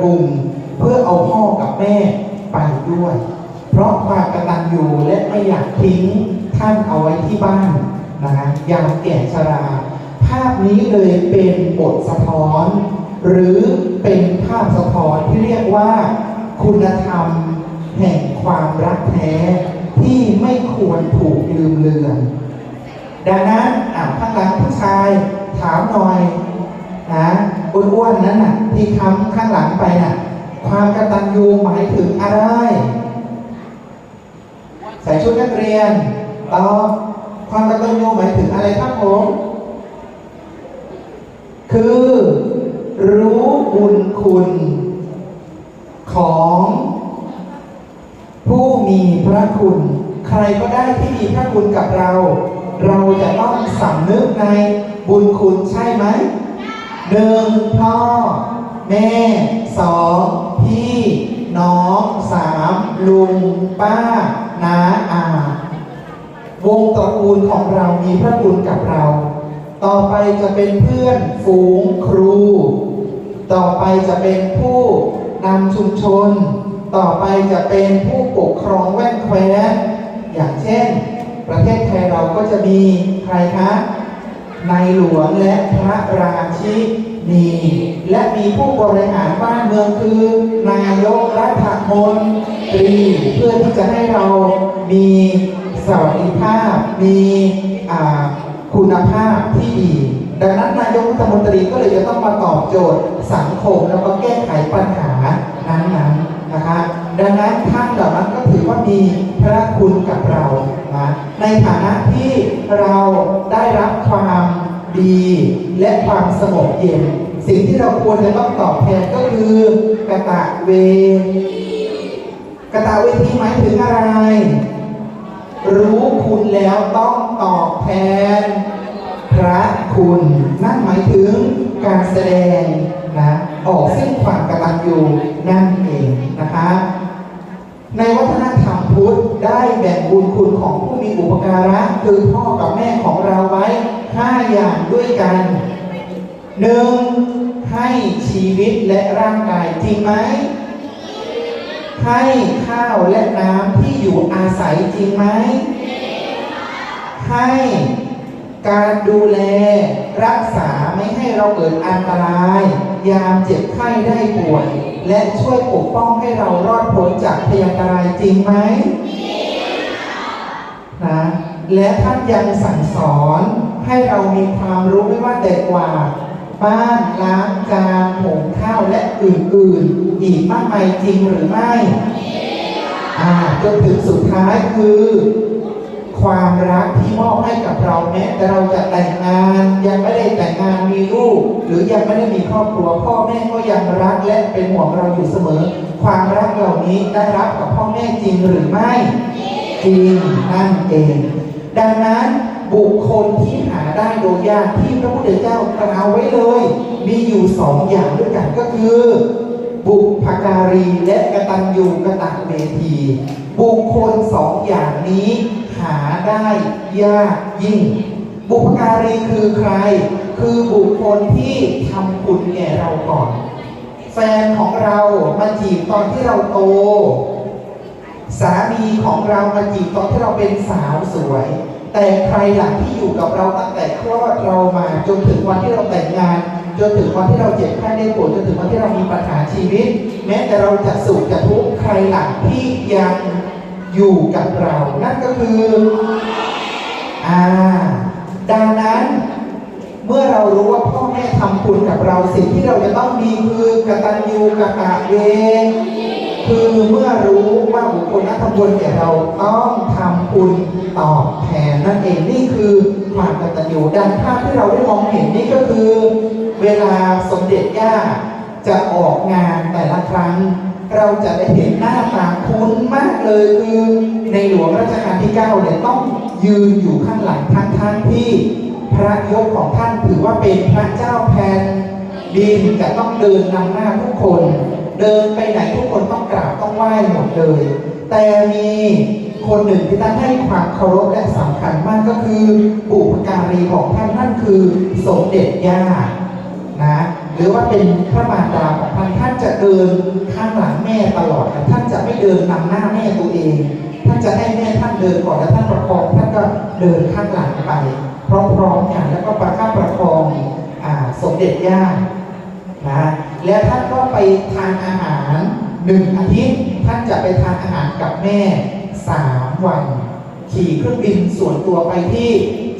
กลุ่มเพื่อเอาพ่อกับแม่ไปด้วย เพราะความกตัญญูและไม่อยากทิ้งท่านเอาไว้ที่บ้านนะฮะยามแก่ชรา ภาพนี้เลยเป็นบทสะท้อน หรือเป็นภาพสะท้อนที่เรียกว่า คุณธรรมแห่งความรักแท้ที่ไม่ควรถูกลืมเลือน ดังนั้นอ่าข้างหลังผู้ชายถามหน่อยนะ อ้วนๆนั้นน่ะ ที่คำข้างหลังไปน่ะ ความกตัญญูหมายถึงอะไร ใส่ชุดนักเรียนตอบความกตัญญูหมายถึงอะไรครับผมคือ รู้บุญคุณ ของผู้มีพระคุณ ใครก็ได้ที่มีพระคุณกับเรา เราจะต้องสำนึกในบุญคุณใช่ไหม หนึ่งพ่อ แม่สองพี่น้องสามลุงป้าน้าอา วงตระกูลของเรามีพระคุณกับเรา ต่อไปจะเป็นเพื่อนฝูงครู ต่อไปจะเป็นผู้นำชุมชน ต่อไปจะเป็นผู้ปกครองแว่นแคว้นอย่างเช่น ประเทศไทยเราก็จะมีใครคะ ในหลวงและพระราชินีและมีผู้บริหารบ้านเมืองคือนายกรัฐมนตรีเพื่อที่จะให้เรามีสวัสดิภาพ มีคุณภาพที่ดี ดังนั้นนายกรัฐมนตรีก็เลยจะต้องมาตอบโจทย์สังคมแล้วก็แก้ไขปัญหานั้นๆนะคะดังนั้นท่านเหล่านั้นก็ถือว่ามี ในฐานะที่เราได้รับความดีและความสงบเย็น สิ่งที่เราควรจะต้องตอบแทนก็คือกะตะเว กะตะเวทีหมายถึงอะไร รู้คุณแล้วต้องตอบแทน พระคุณ นั่นหมายถึงการแสดงนะออกซึ่งความกตัญญูนั่นเองนะคะในวัฒนธรรม ได้แบ่งบุญคุณของผู้มีอุปการะคือพ่อกับแม่ของเราไว้ห้าอย่างด้วยกันหนึ่งให้ชีวิตและร่างกายจริงไหม ให้ข้าวและน้ำที่อยู่อาศัยจริงไหม ให้การดูแลรักษาไม่ให้เราเกิดอันตราย ยามเจ็บไข้ได้ป่วย และช่วยปกป้องให้เรารอดพ้นจากพยันตรายจริงไหม และท่านยังสั่งสอนให้เรามีความรู้ไม่ว่าแต่กว่า บ้านล้างจานหุงข้าวและอื่นๆ อีกมากมายจริงหรือไม่อ่าจนถึงสุดท้ายคือ ความรักที่มอบให้กับเราแม้แต่เราจะแต่งงาน ยังไม่ได้แต่งงานมีลูก หรือยังไม่ได้มีครอบครัวพ่อแม่ก็ยังรักและเป็นห่วงเราอยู่เสมอ ความรักเหล่านี้ได้รับกับพ่อแม่จริงหรือไม่ จริงนั่นเอง ดังนั้นบุคคลที่หาได้โดยยากที่พระพุทธเจ้ากล่าวไว้เลย มีอยู่สองอย่างด้วยกันก็คือ บุพการีและกตัญญูกตเวที บุคคลสองอย่างนี้ หาได้ยากยิ่ง บุพการีคือใคร คือบุคคลที่ทำคุณแก่เราก่อน แฟนของเรามาจีบตอนที่เราโต สามีของเรามาจีบตอนที่เราเป็นสาวสวย แต่ใครหลังที่อยู่กับเราตั้งแต่คลอดเรามาจนถึงวันที่เราแต่งงาน จนถึงวันที่เราเจ็บไข้ได้ป่วยจนถึงวันที่เรามีปัญหาชีวิต แม้แต่เราจะสุขจะทุกข์ใครหลังที่ยังอยู่กับเรา นั่นก็คืออ่าดังนั้นเมื่อเรารู้ว่าพ่อแม่ทำคุณกับเราสิ่งที่เราจะต้องมีคือกตัญญูกตเว คือเมื่อรู้ว่าบุคคลนั้นทำบุญแก่เราต้องทำคุณตอบแทนนั่นเองนี่คือความกตัญญูดังภาพที่เราได้มองเห็นนี่ก็คือ เวลาสมเด็จย่าจะออกงานแต่ละครั้ง เราจะได้เห็นหน้าตาคุ้นมากเลยคือในหลวงรัชกาลที่9เนี่ยต้องยืนอยู่ข้างหลังทั้งท่านที่พระยศของท่านถือว่าเป็นพระเจ้าแผ่นดินจะต้องเดินนำหน้าทุกคน เดินไปไหนทุกคนต้องกราบต้องไหว้หมดเลย แต่มีคนหนึ่งที่ท่านให้ความเคารพและสำคัญมากก็คือบุพการีของท่านนั่นคือสมเด็จย่านะหรือว่าเป็นพระมารดาของท่านท่านจะเดินข้างหลังแม่ตลอดท่านจะไม่เดินนำหน้าแม่ตัวเอง ท่านจะให้แม่ท่านเดินก่อนแล้วท่านประคองท่านก็เดินข้างหลังไปพร้อมๆกันแล้วก็ประคับประคองอ่าสมเด็จย่า แล้วท่านก็ไปทานอาหารหนึ่งอาทิตย์ท่านจะไปทานอาหารกับแม่สามวัน ขี่เครื่องบินส่วนตัวไปที่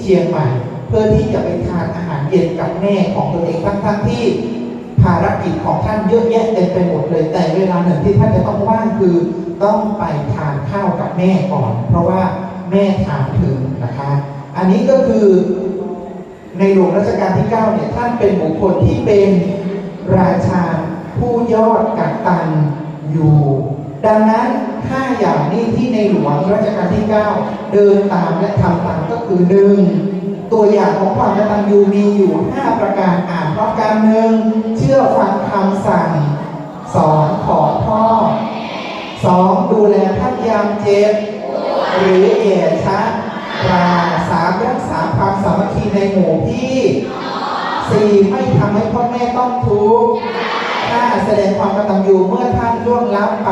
เชียงใหม่ เพื่อที่จะไปทานอาหารเย็นกับแม่ของตัวเองทั้งๆที่ภารกิจของท่านเยอะแยะเต็มไปหมดเลย แต่เวลาหนึ่งที่ท่านจะต้องว่างคือต้องไปทานข้าวกับแม่ก่อน เพราะว่าแม่ถามถึงนะคะ อันนี้ก็คือในหลวงรัชกาลที่ 9 เนี่ยท่านเป็นบุคคลที่เป็น ราชาผู้ยอดกักตันอยู่ ดังนั้นห้าอย่างนี้ที่ในหลวงรัชกาลที่ 9 เดินตามและทำตามก็คือหนึ่งตัวอย่างของความกตัญญูมีอยู่ 5 ประการอ่านพร้อมกันหนึ่งเชื่อฟังคำสั่งสอนของพ่อสองดูแลท่านยามเจ็บหรือเอะชะปราสามรักษาความสามัคคีในหมู่พี่ สี่ไม่ทำให้พ่อแม่ต้องทุกข์ห้าแสดงความกตัญญูเมื่อท่านล่วงลับไป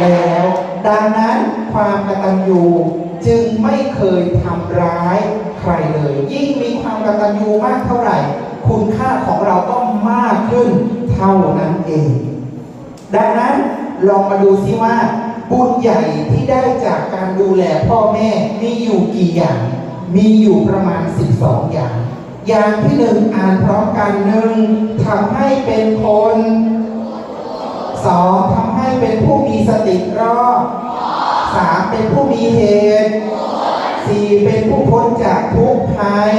แล้ว ดังนั้นความกตัญญูจึงไม่เคยทำร้ายใครเลย ยิ่งมีความกตัญญูมากเท่าไหร่ คุณค่าของเราก็มากขึ้นเท่านั้นเอง ดังนั้นลองมาดูซิว่าบุญใหญ่ที่ได้จากการดูแลพ่อแม่มีอยู่กี่อย่าง มีอยู่ประมาณ 12 อย่าง อย่างที่หนึ่งอ่านพร้อมกันหนึ่งทำให้เป็นคนสองทำให้เป็นผู้มีสติรอบสามเป็นผู้มีเหตุสี่เป็นผู้พ้นจากทุกข์ภัย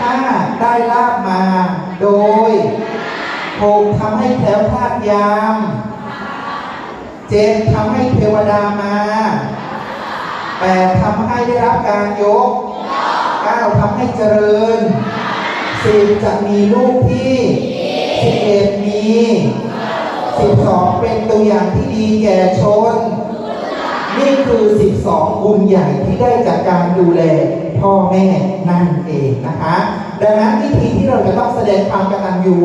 ห้าได้ลาบมาโดยหกทำให้แคล้วคลาดยามเจ็ดทำให้เทวดามาแปดทำให้ได้รับการยก ก้าทำให้เจริญสิบจะมีลูกที่สิบเอ็ดมีสิบสองเป็นตัวอย่างที่ดีแก่ชน นี่คือ12บุญใหญ่ที่ได้จากการดูแลพ่อแม่นั่นเองนะคะ ดังนั้นวิธีที่เราจะต้องแสดงความกตัญญู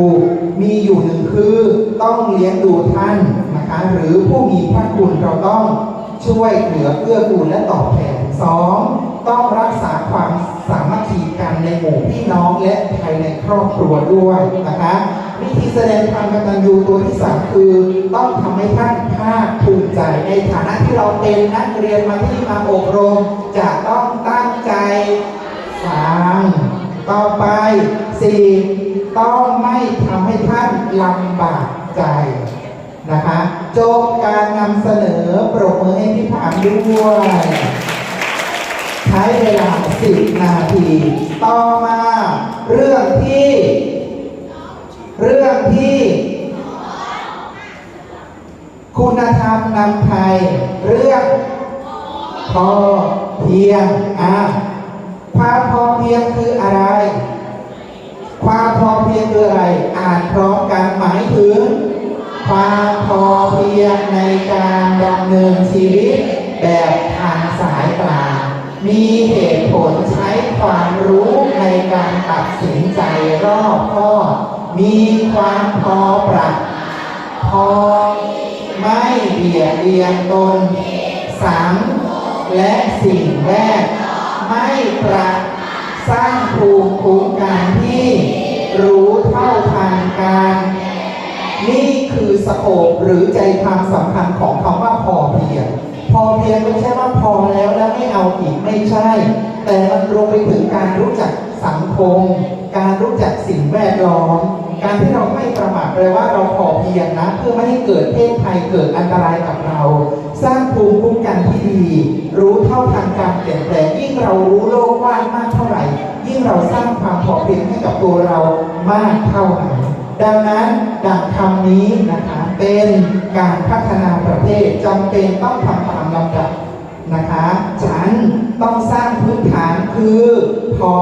มีอยู่หนึ่งคือต้องเลี้ยงดูท่านนะคะ หรือผู้มีพระคุณเราต้อง ช่วยเหลือเกื้อกูลและตอบแทนสองต้องรักษาความสามัคคีกันในหมู่พี่น้องและภายในครอบครัวด้วยนะคะวิธีแสดงความกตัญญูตัวที่สามคือ ต้องทำให้ท่านภาคภูมิใจ ในฐานะที่เราเป็นนักเรียนมาที่มาอบรม จะต้องตั้งใจฟังต่อไปสี่ต้องไม่ทำให้ท่านลำบากใจ นะคะจบการนำเสนอปรบมือให้พี่ผามด้วยใช้เวลา10นาที ต่อมาเรื่องที่ เรื่องที่ คุณธรรมนำไทย เรื่องพอเพียงอะความพอเพียงคืออะไร ความพอเพียงคืออะไร อ่านพร้อมกันหมายถึงความ การดำเนินชีวิตแบบทางสายกลางมีเหตุผลใช้ความรู้ในการตัดสินใจรอบคอบมีความพอปรับพอไม่เบียดเบียนตนสังและสิ่งแวดไม่ประสร้างภูมิคุ้มกันที่รู้เท่าทันการ นี่คือสโคปหรือใจความสำคัญของคำว่าพอเพียง พอเพียงไม่ใช่ว่าพอแล้วแล้วไม่เอาอีกไม่ใช่ แต่มันรวมไปถึงการรู้จักสังคม การรู้จักสิ่งแวดล้อม การที่เราไม่ประมาทเลยว่าเราพอเพียงนะ เพื่อไม่ให้เกิดเพศภัยเกิดอันตรายกับเรา สร้างภูมิคุ้มกันที่ดี รู้เท่าทันการเปลี่ยนแปลงยิ่งเรารู้โลกกว้างมากเท่าไหร่ ยิ่งเราสร้างความพอเพียงให้กับตัวเรามากเท่า ดังนั้นดังคำนี้นะคะเป็นการพัฒนาประเทศจำเป็นต้องทำตามลำดับนะคะ ฉันต้องสร้างพื้นฐานคือพอ